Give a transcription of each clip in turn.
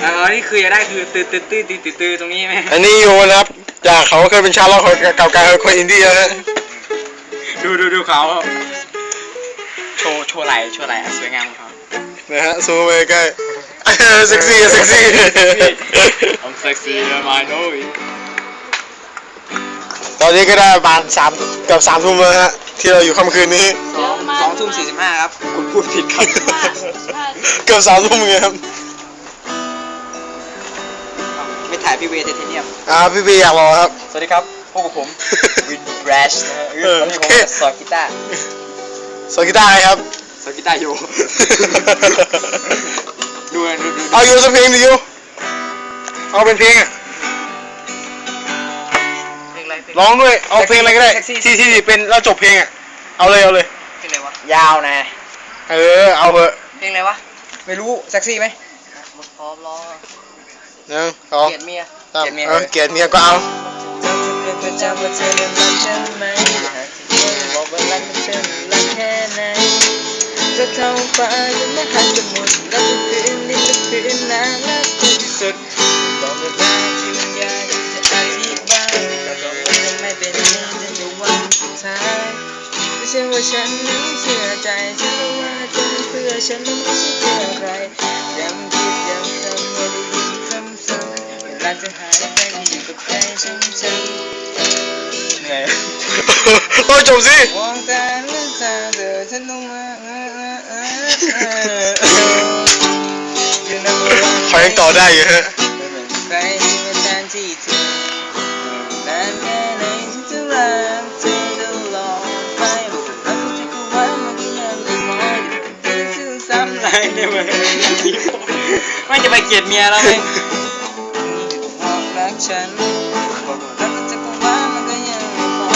เออนี่คืออยากได้คือตื้อตื้อตื้อตื้อตื้อตื้อตรงนี้ไหมอันนี้โยนะครับ จากเขาเคยเป็นชาวล็อกเก่าๆเขาคนอินเดียนะดูดูดูเขาโชว์โชว์ไหลโชว์ไหลอันสวยงามของเขานะฮะซูมไปใกล้เออเซ็กซี่เซ็กซี่ I'm sexy and I know it ตอนนี้ก็ได้ประมาณสามเกือบสามทุ่มแล้วฮะที่เราอยู่ค่ำคืนนี้สองสองทุ่มสี่สิบห้าครับ คุณพูดผิดครับ เกือบสามทุ่มไงครับ พี่เวย์ไทเทเนียม อ่าพี่บีอยากรอครับ สวัสดีครับ พวกบผม วินแบรชนะฮะเออวันนี้ผมโอเคสอนกีตาร์สกีตาร์ครับ สอนกีตาร์อยู่ดูนะดูดูเอาอยู่สักเพลงดิยูเอาเป็นเพลงอะเพลงอะไรเพลงร้องด้วย เอาเพลงอะไรก็ได้ที่ที่เป็นแล้วจบเพลงอะ เอาเลยเอาเลย เพลงอะไรวะยาวนะ เออ เอาเถอะเพลงอะไรวะไม่รู้ เซ็กซี่ไหมพร้อมร้องหนึ่งสองเกลียดเมียสาม เกลียดเมียเออเกลียดเมียก็เอาจำเป็นประจำว่าเธอนั้นรักฉันไหมหากเธอบอกว่ารักฉันรักแค่ไหนจะเข้าไปจนไม่หันจะหมดแล้วทุกคืนนี้ทุกคืนนานและที่สุดบอกเวลาที่มันยากที่จะอธิบายแต่บอกว่าจะไม่เป็นไรจนถึงวันสุดท้ายไม่ใช่ว่าฉันนั้นเชื่อใจฉันรู้ว่าเธอเพื่อฉันนั้นไม่ใช่เพื่อใครย้ำ จะหายไปที่อยู่กับใจฉันฉันเหนื่อยโอ้ยจบสิมองตาเลือกตาเธอฉันต้องมาเออเออเออเออ You know ขอยังต่อได้อยู่ฮะไม่เหมือนใครที่มาแทนที่เธอนานแค่ไหนฉันจะรักเธอตลอดไปบอกรักเธอก็ว่ามันก็ยังไม่พอเดี๋ยวจะซ้ำลายได้ไหมไม่จะไปเกลียดเมียแล้วไหมบอกรัก ฉันบอกว่ารักเธอก็ว่ามันก็ยังไม่พอ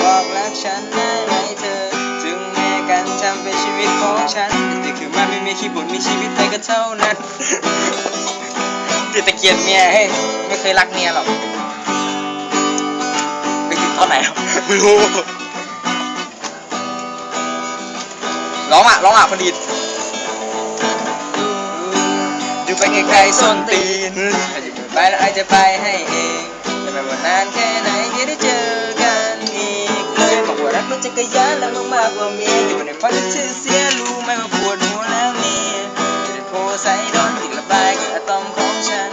บอกรักฉันได้ไหมเธอ ถึงแม้การทำเป็นชีวิตของฉัน แต่คือมันไม่มีขี้บ่นมีชีวิตไปก็เท่านั้นติดตะเกียบเมียเฮ้ยไม่เคยรักเมียหรอกไปถึงตอนไหนไม่รู้ร้องอะร้องอะพอดี ไปไกลๆส้นตีนถ้าจะไปแล้วไอจะไปให้เองจะไม่ว่านานแค่ไหนจะได้เจอกันอีกเลยบอกว่ารักรถจักรยานแล้วมากๆกว่าเมียอยู่ในฝันที่เธอเสียรู้ไหมว่าปวดหัวแล้วเมียจะได้โพไซดอนที่ระบายกับอะตอมของฉัน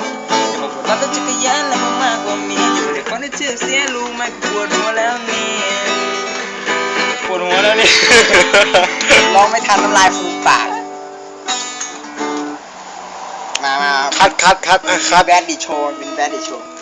จะบอกว่ารักรถจักรยานแล้วมากๆกว่าเมียอยู่ในฝันที่เธอเสียรู้ไหมว่าปวดหัวแล้วเมียปวดหัวแล้วนี่ ร้องไม่ทันน้ำลายฟูมปาก คัดคัดคัดอะคัด แบนดิโชว์เป็นแบนดิโชว์